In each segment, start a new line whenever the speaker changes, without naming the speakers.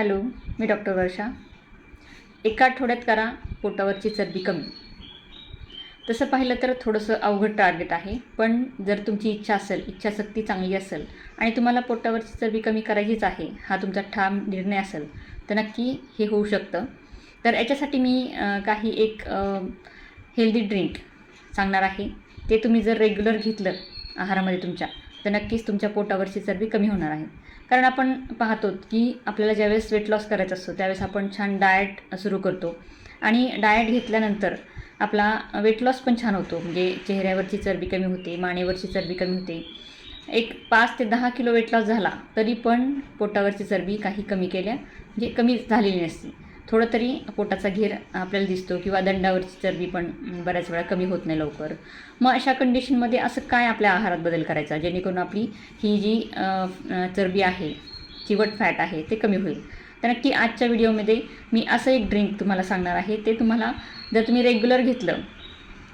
Hello मी doctor वर्षा. एका आठवड्यात करा पोटावरची चरबी कमी. तसं पाहिलं तर थोडंसं अवघड टार्गेट आहे पण जर तुमची इच्छा असेल इच्छाशक्ती चांगली असेल आणि तुम्हाला पोटावरची चरबी कमी करायचीच आहे हा तुमचा ठाम निर्णय असेल तर नक्की हे होऊ शकतं. तर याच्यासाठी मी काही एक हेल्दी ड्रिंक सांगणार आहे. ते तुम्ही जर रेग्युलर घेतलं आहारामध्ये तुमच्या तर नक्कीच तुमच्या पोटावरची चरबी कमी होणार आहे. कारण आपण पाहतो की आपल्याला ज्यावेळेस वेट लॉस करायचा असतो त्यावेळेस आपण छान डाएट सुरू करतो. आणि डाएट घेतल्यानंतर आपला वेट लॉस पण छान होतो. म्हणजे चेहऱ्यावरची चरबी कमी होते मानेवरची चरबी कमी होते. एक पाच ते दहा किलो वेट लॉस झाला तरी पण पोटावरची चरबी काही कमी केल्या म्हणजे कमी झालेली नसते. थोडं तरी पोटाचा घेर आपल्याला दिसतो किंवा दंडावरची चरबी पण बऱ्याच वेळा कमी होत नाही लवकर. मग अशा कंडिशनमध्ये असं काय आपल्या आहारात बदल करायचा? जेणेकरून आपली ही जी चरबी आहे चिवट फॅट आहे ते कमी होईल. तर नक्की आजच्या व्हिडिओमध्ये मी असं एक ड्रिंक तुम्हाला सांगणार आहे. ते तुम्हाला जर तुम्ही रेग्युलर घेतलं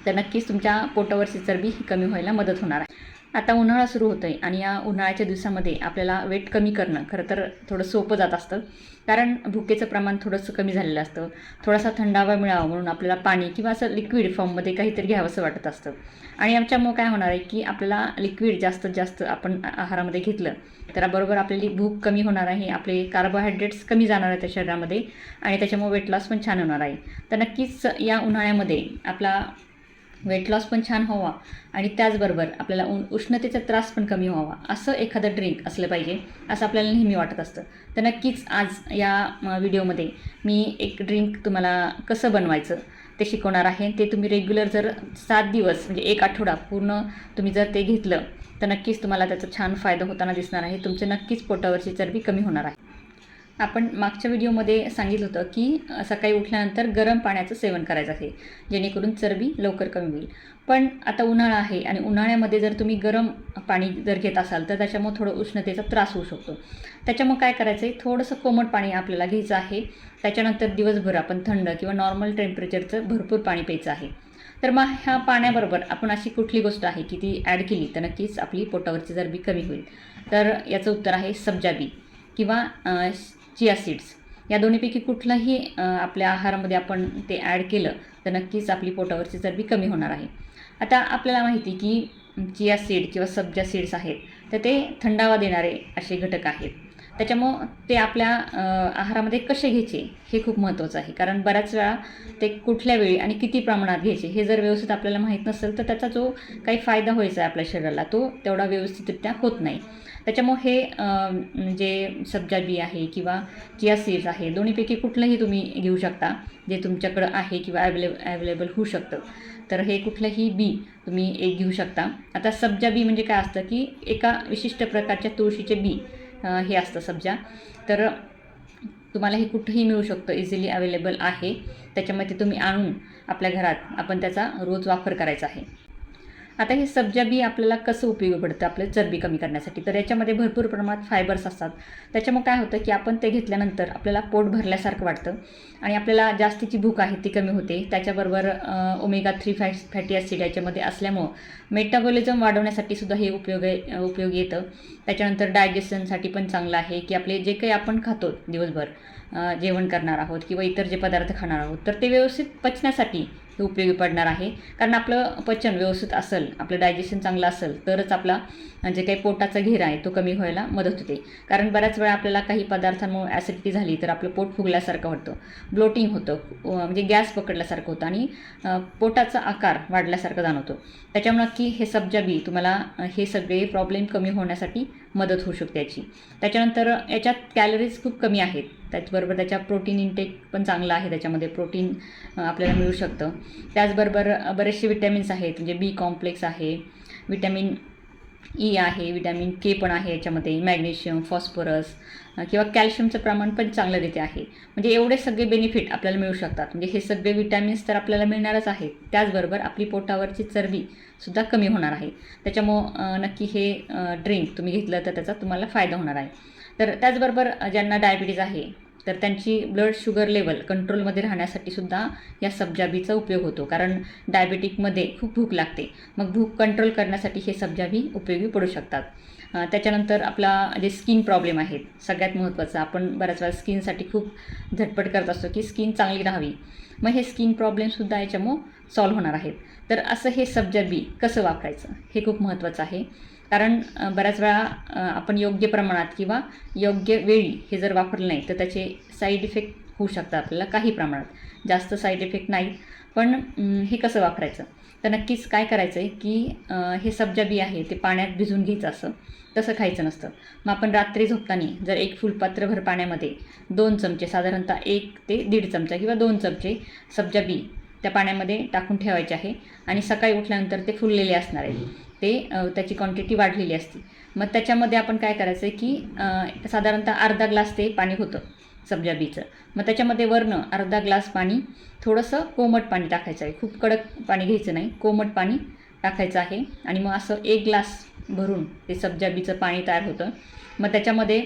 तर नक्कीच तुमच्या पोटावरची चरबी ही कमी व्हायला मदत होणार आहे. आता उन्हाळा सुरू होतो आहे आणि या उन्हाळ्याच्या दिवसामध्ये आपल्याला वेट कमी करणं खरं तर थोडं सोपं जात असतं. कारण भुकेचं प्रमाण थोडंसं कमी झालेलं असतं. थोडासा थंडावा मिळावा म्हणून आपल्याला पाणी किंवा असं लिक्विड फॉर्ममध्ये काहीतरी घ्यावंसं वाटत असतं. आणि याच्यामुळं काय होणार आहे की आपल्याला लिक्विड जास्तीत जास्त आपण आहारामध्ये घेतलं तर बरोबर आपल्याली भूक कमी होणार आहे आपले कार्बोहायड्रेट्स कमी जाणार आहेत त्या शरीरामध्ये आणि त्याच्यामुळे वेट लॉस पण छान होणार आहे. तर नक्कीच या उन्हाळ्यामध्ये आपला वेट लॉस पण छान व्हावा. आणि त्याचबरोबर आपल्याला उन उष्णतेचा त्रास पण कमी व्हावा. असं एखादं ड्रिंक असलं पाहिजे असं आपल्याला नेहमी वाटत असतं. तर नक्कीच आज या व्हिडिओमध्ये मी एक ड्रिंक तुम्हाला कसं बनवायचं ते शिकवणार आहे. ते तुम्ही रेग्युलर जर सात दिवस म्हणजे एक आठवडा पूर्ण तुम्ही जर ते घेतलं तर नक्कीच तुम्हाला त्याचा छान फायदा होताना दिसणार आहे. तुमचे नक्कीच पोटावरची चरबी कमी होणार आहे. आपण मागच्या व्हिडिओमध्ये सांगितलं होतं की सकाळी उठल्यानंतर गरम पाण्याचं सेवन करायचं आहे जेणेकरून चरबी लवकर कमी होईल. पण आता उन्हाळा आहे आणि उन्हाळ्यामध्ये जर तुम्ही गरम पाणी जर घेत असाल तर त्याच्यामुळे थोडं उष्णतेचा त्रास होऊ शकतो. त्याच्यामुळे काय करायचं आहे थोडंसं कोमट पाणी आपल्याला घ्यायचं आहे. त्याच्यानंतर दिवसभर आपण थंड किंवा नॉर्मल टेम्परेचरचं भरपूर पाणी प्यायचं आहे. तर मग ह्या पाण्याबरोबर आपण अशी कुठली गोष्ट आहे की ती ॲड केली तर नक्कीच आपली पोटावरची चरबी कमी होईल. तर याचं उत्तर आहे सब्जा बी किंवा चिया सीड्स. या दोन्हीपैकी कुठलाही आपल्या आहारामध्ये आपण ते ॲड केलं तर नक्कीच आपली पोटावरची चरबी कमी होणार आहे. आता आपल्याला माहिती की चिया सीड किंवा सब्जा सीड्स आहेत तर ते थंडावा देणारे असे घटक आहेत. त्याच्यामुळं ते आपल्या आहारामध्ये कसे घ्यायचे हे खूप महत्त्वाचं आहे. कारण बऱ्याच वेळा ते कुठल्या वेळी आणि किती प्रमाणात घ्यायचे हे जर व्यवस्थित आपल्याला माहीत नसेल तर त्याचा जो काही फायदा व्हायचा आहे आपल्या शरीराला तो तेवढा व्यवस्थितरित्या होत नाही. त्याच्यामुळे हे जे सब्जा बी आहे किंवा चिया सीड्स आहे दोन्हीपैकी कुठलंही तुम्ही घेऊ शकता जे तुमच्याकडं आहे किंवा ॲवेले ॲवेलेबल होऊ शकतं. तर हे कुठलंही बी तुम्ही एक घेऊ शकता. आता सब्जा बी म्हणजे काय असतं की एका विशिष्ट प्रकारच्या तुळशीचे बी हे असतं सब्जा. तर तुम्हाला हे कुठंही मिळू शकतं इझिली अवेलेबल आहे. त्याच्यामध्ये तुम्ही आणून आपल्या घरात आपण त्याचा रोज वापर करायचा आहे. आता हे सब्जा बी आपल्याला कसं उपयोगी पडतं? आपलं चरबी कमी करण्यासाठी. तर याच्यामध्ये भरपूर प्रमाणात फायबर्स असतात. त्याच्यामुळे काय होतं की आपण ते घेतल्यानंतर आपल्याला पोट भरल्यासारखं वाटतं आणि आपल्याला जास्तीची भूक आहे ती कमी होते. त्याच्याबरोबर omega three fat fatty acid याच्यामध्ये असल्यामुळं मेटाबॉलिझम वाढवण्यासाठी सुद्धा हे उपयोग उपयोगी येतं. त्याच्यानंतर डायजेशनसाठी पण चांगलं आहे की आपले जे काही आपण खातो दिवसभर जेवण करणार आहोत किंवा इतर जे पदार्थ खाणार आहोत तर ते व्यवस्थित पचण्यासाठी हे उपयोगी पडणार आहे. कारण आपलं पचन व्यवस्थित असेल आपलं डायजेशन चांगलं असेल तरच आपला जे काही पोटाचा घेरा आहे तो कमी व्हायला मदत होते. कारण बऱ्याच वेळा आपल्याला काही पदार्थांमुळे ॲसिडिटी झाली तर आपलं पोट फुगल्यासारखं वाटतं. ब्लोटिंग होतं म्हणजे गॅस पकडल्यासारखं होतं आणि पोटाचा आकार वाढल्यासारखं जाणवतो. त्याच्यामुळं की हे सब्जा बी तुम्हाला हे सगळे प्रॉब्लेम कमी होण्यासाठी मदत होऊ शकते याची. त्याच्यानंतर याच्यात कॅलरीज खूप कमी आहेत. त्याचबरोबर त्याच्या प्रोटीन इंटेक पण चांगलं आहे. त्याच्यामध्ये प्रोटीन आपल्याला मिळू शकतं. त्याचबरोबर बरेचसे विटॅमिन्स आहेत. म्हणजे बी कॉम्प्लेक्स आहे. विटॅमिन ई आहे विटॅमिन के पण आहे याच्यामध्ये मॅग्नेशियम फॉस्फरस किंवा कॅल्शियमचं प्रमाण पण चांगलं देते आहे. म्हणजे एवढे सगळे बेनिफिट आपल्याला मिळू शकतात. म्हणजे हे सगळे विटॅमिन्स तर आपल्याला मिळणारच आहेत. त्याचबरोबर आपली पोटावरची चरबी सुद्धा कमी होणार आहे. त्याच्यामुळं नक्की हे ड्रिंक तुम्ही घेतलं तर त्याचा तुम्हाला फायदा होणार आहे. तर त्याचबरोबर ज्यांना डायबिटीज आहे तर त्यांची ब्लड शुगर लेवल कंट्रोलमध्ये राहण्यासाठी सुद्धा या सब्जाबीचा उपयोग होतो. कारण डायबेटिकमध्ये खूप भूक लागते. मग भूक कंट्रोल करण्यासाठी हे सब्जाबी उपयोगी पडू शकतात. त्याच्यानंतर आपला जे स्किन प्रॉब्लेम आहेत सगळ्यात महत्त्वाचं आपण बऱ्याच वेळा स्किनसाठी खूप झटपट करत असतो की स्किन चांगली राहावी. मग हे स्किन प्रॉब्लेमसुद्धा याच्यामुळं सॉल्व्ह होणार आहेत. तर असं हे सब्जाबी कसं वापरायचं? हे खूप महत्त्वाचं आहे. कारण बऱ्याच वेळा आपण योग्य प्रमाणात किंवा योग्य वेळी हे जर वापरलं नाही तर त्याचे साईड इफेक्ट होऊ शकतात आपल्याला काही प्रमाणात. जास्त साईड इफेक्ट नाही. पण हे कसं वापरायचं? तर नक्कीच काय करायचं आहे की हे सब्जा बी आहे ते पाण्यात भिजून घ्यायचं असं तसं खायचं नसतं. मग आपण रात्री झोपताना जर एक फुलपात्रभर पाण्यामध्ये दोन चमचे साधारणतः एक ते दीड चमचा किंवा दोन चमचे सब्जा बी त्या पाण्यामध्ये टाकून ठेवायचे आहे आणि सकाळी उठल्यानंतर ते फुललेले असणार आहे. ते त्याची क्वांटिटी वाढलेली असते. मग त्याच्यामध्ये आपण काय करायचं आहे की साधारणतः अर्धा ग्लास ते पाणी होतं सब्जा बीचं. मग त्याच्यामध्ये वरनं अर्धा ग्लास पाणी थोडंसं कोमट पाणी टाकायचं आहे. खूप कडक पाणी घ्यायचं नाही. कोमट पाणी टाकायचं आहे. आणि मग असं एक ग्लास भरून ते सब्जा बीचं पाणी तयार होतं. मग त्याच्यामध्ये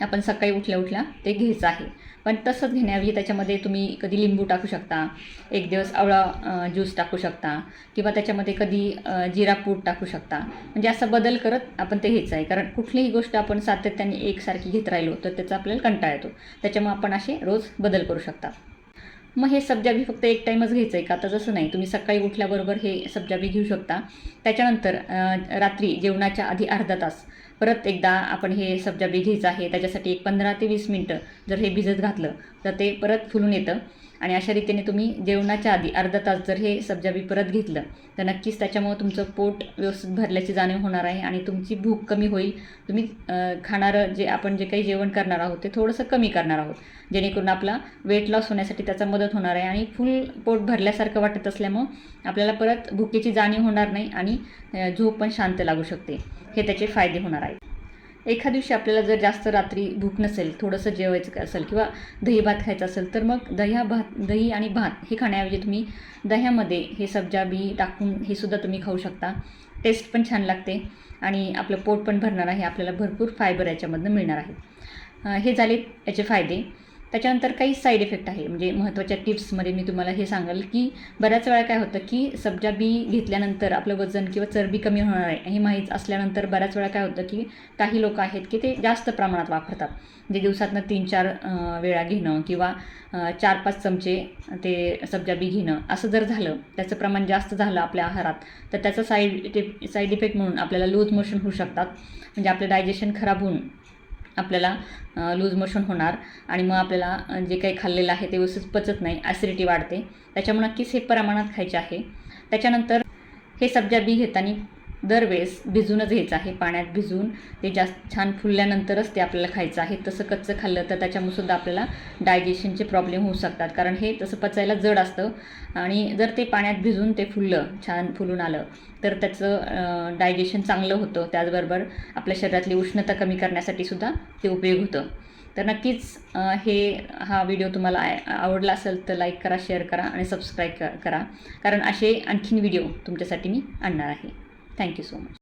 आपण सकाळी उठल्या उठल्या ते घ्यायचं आहे. पण तसंच घेण्याऐवजी त्याच्यामध्ये तुम्ही कधी लिंबू टाकू शकता एक दिवस आवळा ज्यूस टाकू शकता किंवा त्याच्यामध्ये कधी अ, जिरा टाकू शकता. म्हणजे असा बदल करत आपण ते घ्यायचं आहे. कारण कुठलीही गोष्ट आपण सातत्याने एकसारखी घेत राहिलो तर त्याचा आपल्याला कंटाळा येतो. त्याच्यामुळे आपण असे रोज बदल करू शकता. मग हे सब्जाबी फक्त एक टाईमच घ्यायचं आहे का? आता जसं नाही तुम्ही सकाळी उठल्याबरोबर हे सब्जाबी घेऊ शकता. त्याच्यानंतर रात्री जेवणाच्या आधी अर्धा तास परत एकदा आपण हे सब्जा बी घ्यायचं आहे त्याच्यासाठी एक पंधरा ते वीस मिनटं जर हे भिजत घातलं तर ते परत फुलून येतं. आणि अशा रीतीने तुम्ही जेवणाच्या आधी अर्धा तास जर हे सब्जाबी परत घेतलं तर नक्कीच त्याच्यामुळं तुमचं पोट व्यवस्थित भरल्याची जाणीव होणार आहे आणि तुमची भूक कमी होईल. तुम्ही खाणारं जे आपण जे काही जेवण करणार आहोत ते थोडंसं कमी करणार आहोत. जेणेकरून आपला वेट लॉस होण्यासाठी त्याचा मदत होणार आहे आणि फुल पोट भरल्यासारखं वाटत असल्यामुळं आपल्याला परत भुकेची जाणीव होणार नाही आणि झोप पण शांत लागू शकते. हे त्याचे फायदे होणार आहेत. एखाद दिवशी आपल्याला जर जास्त रात्री भूक नसेल थोडंसं जेवायचं असेल किंवा दही भात खायचा असेल तर मग दह्या भात दही आणि भात हे खाण्याऐवजी तुम्ही दह्यामध्ये हे सब्जा बी टाकून हे सुद्धा तुम्ही खाऊ शकता. टेस्ट पण छान लागते आणि आपलं पोट पण भरणार आहे आपल्याला भरपूर फायबर याच्यामधनं मिळणार आहे. हे झाले याचे फायदे. त्याच्यानंतर काही साईड इफेक्ट आहे म्हणजे महत्त्वाच्या टिप्समध्ये मी तुम्हाला हे सांगाल की बऱ्याच वेळा काय होतं की सब्जा बी घेतल्यानंतर आपलं वजन किंवा चरबी कमी होणार आहे. हे माहीत असल्यानंतर बऱ्याच वेळा काय होतं की काही लोक आहेत की ते जास्त प्रमाणात वापरतात. म्हणजे दिवसातनं तीन चार वेळा घेणं किंवा चार पाच चमचे ते सब्जा बी घेणं. असं जर झालं त्याचं प्रमाण जास्त झालं आपल्या आहारात तर त्याचा साईड साईड इफेक्ट म्हणून आपल्याला लूज मोशन होऊ शकतात. म्हणजे आपलं डायजेशन खराब होऊन आपल्याला लूज मोशन होणार आणि मग आपल्याला जे काही खाल्लेलं आहे ते व्यवस्थित पचत नाही ॲसिडिटी वाढते. त्याच्यामुळे नक्कीच हे प्रमाणात खायचे आहे. त्याच्यानंतर हे सब्जा बी घेताना दरवेळेस भिजूनच घ्यायचं आहे. पाण्यात भिजून ते जास्त छान फुलल्यानंतरच ते आपल्याला खायचं आहे. तसं कच्चं खाल्लं तर त्याच्यामुळेसुद्धा आपल्याला डायजेशनचे प्रॉब्लेम होऊ शकतात. कारण हे तसं पचायला जड असतं. आणि जर ते पाण्यात भिजून ते फुललं छान फुलून आलं तर त्याचं डायजेशन चांगलं होतं. त्याचबरोबर आपल्या शरीरातली उष्णता कमी करण्यासाठी सुद्धा ते उपयोग होतं. तर नक्कीच हे हा व्हिडिओ तुम्हाला आवडला असेल तर लाईक करा शेअर करा आणि सबस्क्राईब करा. कारण असे आणखीन व्हिडिओ तुमच्यासाठी मी आणणार आहे. Thank you so much.